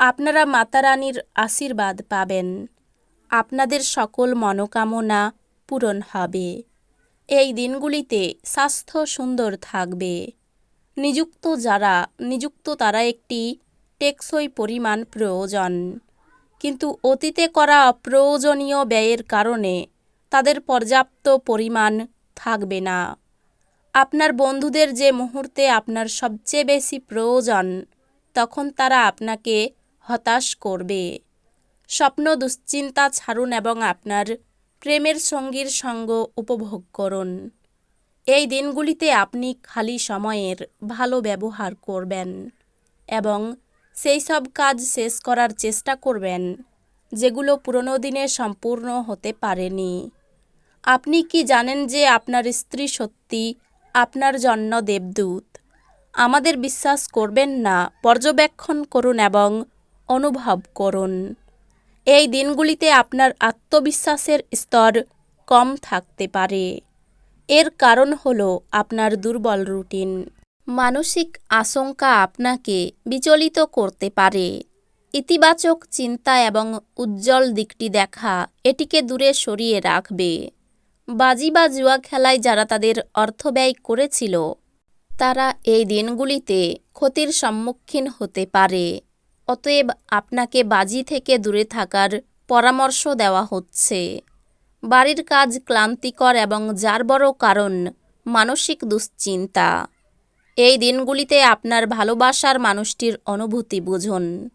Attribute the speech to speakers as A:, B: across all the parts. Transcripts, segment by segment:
A: আপনারা মাতা রানীর আশীর্বাদ পাবেন। আপনাদের সকল মনোকামনা পূরণ হবে। এই দিনগুলিতে স্বাস্থ্য সুন্দর থাকবে। নিযুক্ত যারা, নিযুক্ত তারা একটি টেকসই পরিমাণ প্রয়োজন। কিন্তু অতীতে করা অপ্রয়োজনীয় ব্যয়ের কারণে তাদের পর্যাপ্ত পরিমাণ থাকবে না। আপনার বন্ধুদের যে মুহূর্তে আপনার সবচেয়ে বেশি প্রয়োজন, তখন তারা আপনাকে হতাশ করবে। স্বপ্ন দুশ্চিন্তা ছাড়ুন এবং আপনার প্রেমের সঙ্গীর সঙ্গ উপভোগ করুন। এই দিনগুলিতে আপনি খালি সময়ের ভালো ব্যবহার করবেন এবং সেই সব কাজ শেষ করার চেষ্টা করবেন, যেগুলো পুরনো দিনে সম্পূর্ণ হতে পারেনি। আপনি কি জানেন যে আপনার স্ত্রী সত্যি আপনার জন্য দেবদূত? আমাদের বিশ্বাস করবেন না, পর্যবেক্ষণ করুন এবং অনুভব করুন। এই দিনগুলিতে আপনার আত্মবিশ্বাসের স্তর কম থাকতে পারে। এর কারণ হল আপনার দুর্বল রুটিন। মানসিক আশঙ্কা আপনাকে বিচলিত করতে পারে। ইতিবাচক চিন্তা এবং উজ্জ্বল দিকটি দেখা এটিকে দূরে সরিয়ে রাখবে। বাজি বা জুয়া খেলায় যারা তাদের অর্থ ব্যয় করেছিল, তারা এই দিনগুলিতে ক্ষতির সম্মুখীন হতে পারে। অতএব আপনাকে বাজি থেকে দূরে থাকার পরামর্শ দেওয়া হচ্ছে। বাড়ির কাজ ক্লান্তিকর এবং যার বড় কারণ মানসিক দুশ্চিন্তা। এই দিনগুলিতে আপনার ভালোবাসার মানুষটির অনুভূতি বুঝুন।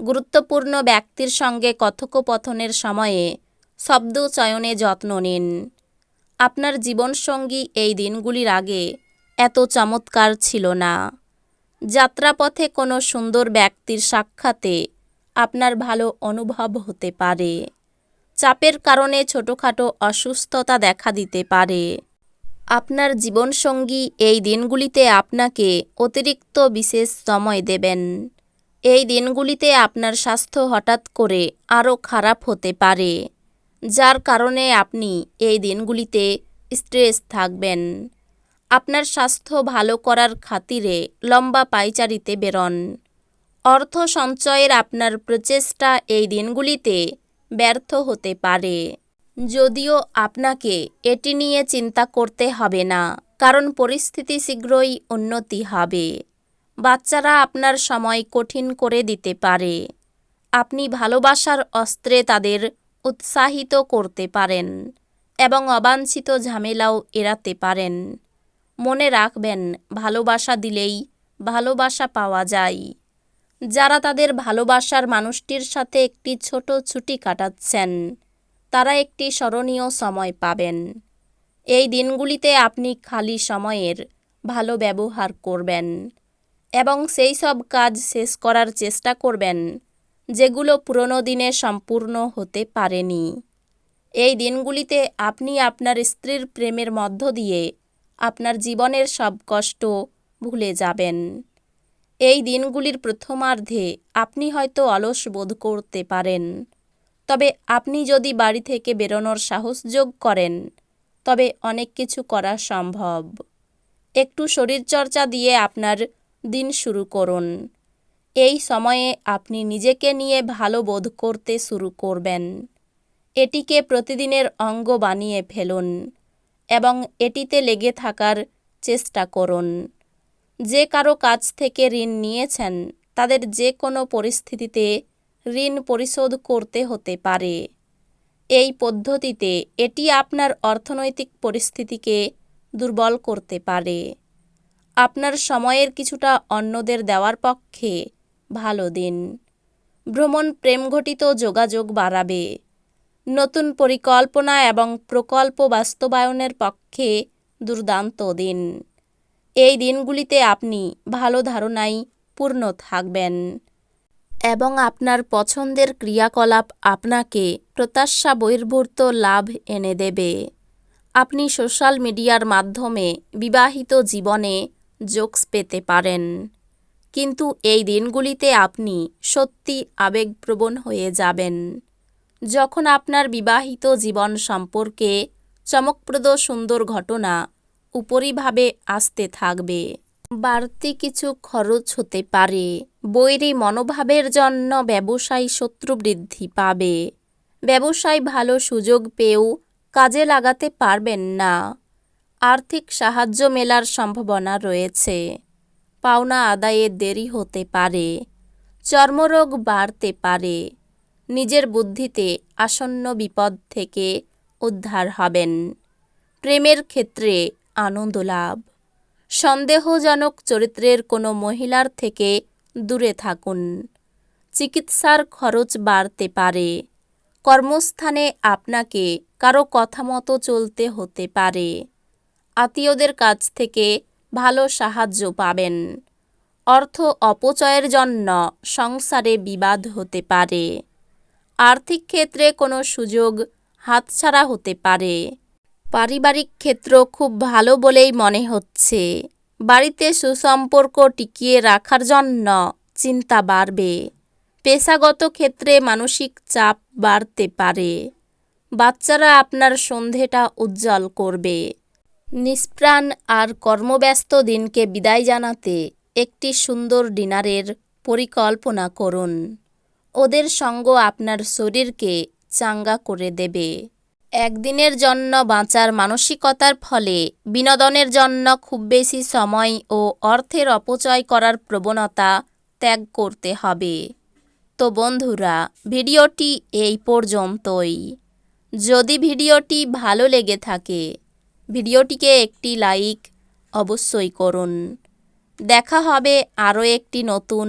A: গুরুত্বপূর্ণ ব্যক্তির সঙ্গে কথোপকথনের সময়ে শব্দ চয়নে যত্ন নিন। আপনার জীবনসঙ্গী এই দিনগুলির আগে এত চমৎকার ছিল না। যাত্রাপথে কোনো সুন্দর ব্যক্তির সাক্ষাতে আপনার ভালো অনুভব হতে পারে। চাপের কারণে ছোটোখাটো অসুস্থতা দেখা দিতে পারে। আপনার জীবনসঙ্গী এই দিনগুলিতে আপনাকে অতিরিক্ত বিশেষ সময় দেবেন। এই দিনগুলিতে আপনার স্বাস্থ্য হঠাৎ করে আরও খারাপ হতে পারে, যার কারণে আপনি এই দিনগুলিতে স্ট্রেস থাকবেন। আপনার স্বাস্থ্য ভালো করার খাতিরে লম্বা পাইচারিতে বেরন। অর্থ সঞ্চয়ের আপনার প্রচেষ্টা এই দিনগুলিতে ব্যর্থ হতে পারে। যদিও আপনাকে এটি নিয়ে চিন্তা করতে হবে না, কারণ পরিস্থিতি শীঘ্রই উন্নতি হবে। বাচ্চারা আপনার সময় কঠিন করে দিতে পারে। আপনি ভালোবাসার অস্ত্রে তাদের উৎসাহিত করতে পারেন এবং অবাঞ্ছিত ঝামেলাও এড়াতে পারেন। মনে রাখবেন, ভালোবাসা দিলেই ভালোবাসা পাওয়া যায়। যারা তাদের ভালোবাসার মানুষটির সাথে একটি ছোট ছুটি কাটাচ্ছেন, তারা একটি স্মরণীয় সময় পাবেন। এই দিনগুলিতে আপনি খালি সময়ের ভালো ব্যবহার করবেন এবং সেই সব কাজ শেষ করার চেষ্টা করবেন, যেগুলো পুরনো দিনে সম্পূর্ণ হতে পারেনি। এই দিনগুলিতে আপনি আপনার স্ত্রীর প্রেমের মধ্য দিয়ে আপনার জীবনের সব কষ্ট ভুলে যাবেন। এই দিনগুলির প্রথমার্ধে আপনি হয়তো অলস বোধ করতে পারেন। তবে আপনি যদি বাড়ি থেকে বেরোনোর সাহস যোগ করেন, তবে অনেক কিছু করা সম্ভব। একটু শরীরচর্চা দিয়ে আপনার দিন শুরু করুন। এই সময়ে আপনি নিজেকে নিয়ে ভালো বোধ করতে শুরু করবেন। এটিকে প্রতিদিনের অঙ্গ বানিয়ে ফেলুন। এবং এটিতে লেগে থাকার চেষ্টা করুন। যে কারও কাছ থেকে ঋণ নিয়েছেন, তাদের যে কোনো পরিস্থিতিতে ঋণ পরিশোধ করতে হতে পারে। এই পদ্ধতিতে এটি আপনার অর্থনৈতিক পরিস্থিতিকে দুর্বল করতে পারে। আপনার সময়ের কিছুটা অন্যদের দেওয়ার পক্ষে ভালো দিন। ভ্রমণ প্রেমঘটিত যোগাযোগ বাড়াবে। নতুন পরিকল্পনা এবং প্রকল্প বাস্তবায়নের পক্ষে দুর্দান্ত দিন। এই দিনগুলিতে আপনি ভালো ধারণায় পূর্ণ থাকবেন এবং আপনার পছন্দের ক্রিয়াকলাপ আপনাকে প্রত্যাশা বহির্ভূত লাভ এনে দেবে। আপনি সোশ্যাল মিডিয়ার মাধ্যমে বিবাহিত জীবনে জোকস পেতে পারেন। কিন্তু এই দিনগুলিতে আপনি সত্যি আবেগপ্রবণ হয়ে যাবেন। যখন আপনার বিবাহিত জীবন সম্পর্কে চমকপ্রদ সুন্দর ঘটনা উপরিভাবে আসতে থাকবে। বাড়তি কিছু খরচ হতে পারে। বৈরী মনোভাবের জন্য ব্যবসায়ী শত্রু বৃদ্ধি পাবে। ব্যবসায় ভালো সুযোগ পেয়েও কাজে লাগাতে পারবেন না। আর্থিক সাহায্য মেলার সম্ভাবনা রয়েছে। পাওনা আদায়ে দেরি হতে পারে। চর্মরোগ বাড়তে পারে। নিজের বুদ্ধিতে আসন্ন বিপদ থেকে উদ্ধার হবেন। প্রেমের ক্ষেত্রে আনন্দ লাভ। সন্দেহজনক চরিত্রের কোনো মহিলার থেকে দূরে থাকুন। চিকিৎসার খরচ বাড়তে পারে। কর্মস্থানে আপনাকে কারও কথা মতো চলতে হতে পারে। আত্মীয়দের কাছ থেকে ভালো সাহায্য পাবেন। অর্থ অপচয়ের জন্য সংসারে বিবাদ হতে পারে। আর্থিক ক্ষেত্রে কোনো সুযোগ হাতছাড়া হতে পারে। পারিবারিক ক্ষেত্র খুব ভালো বলেই মনে হচ্ছে। বাড়িতে সুসম্পর্ক টিকিয়ে রাখার জন্য চিন্তা বাড়বে। পেশাগত ক্ষেত্রে মানসিক চাপ বাড়তে পারে। বাচ্চারা আপনার সন্ধেটা উজ্জ্বল করবে। নিষ্প্রাণ আর কর্মব্যস্ত দিনকে বিদায় জানাতে একটি সুন্দর ডিনারের পরিকল্পনা করুন। ওদের সঙ্গ আপনার শরীরকে চাঙ্গা করে দেবে। একদিনের জন্য বাঁচার মানসিকতার ফলে বিনোদনের জন্য খুব বেশি সময় ও অর্থের অপচয় করার প্রবণতা ত্যাগ করতে হবে। তো বন্ধুরা, ভিডিওটি এই পর্যন্তই। যদি ভিডিওটি ভালো লেগে থাকে, ভিডিওটিকে একটি লাইক অবশ্যই করুন। দেখা হবে আরও একটি নতুন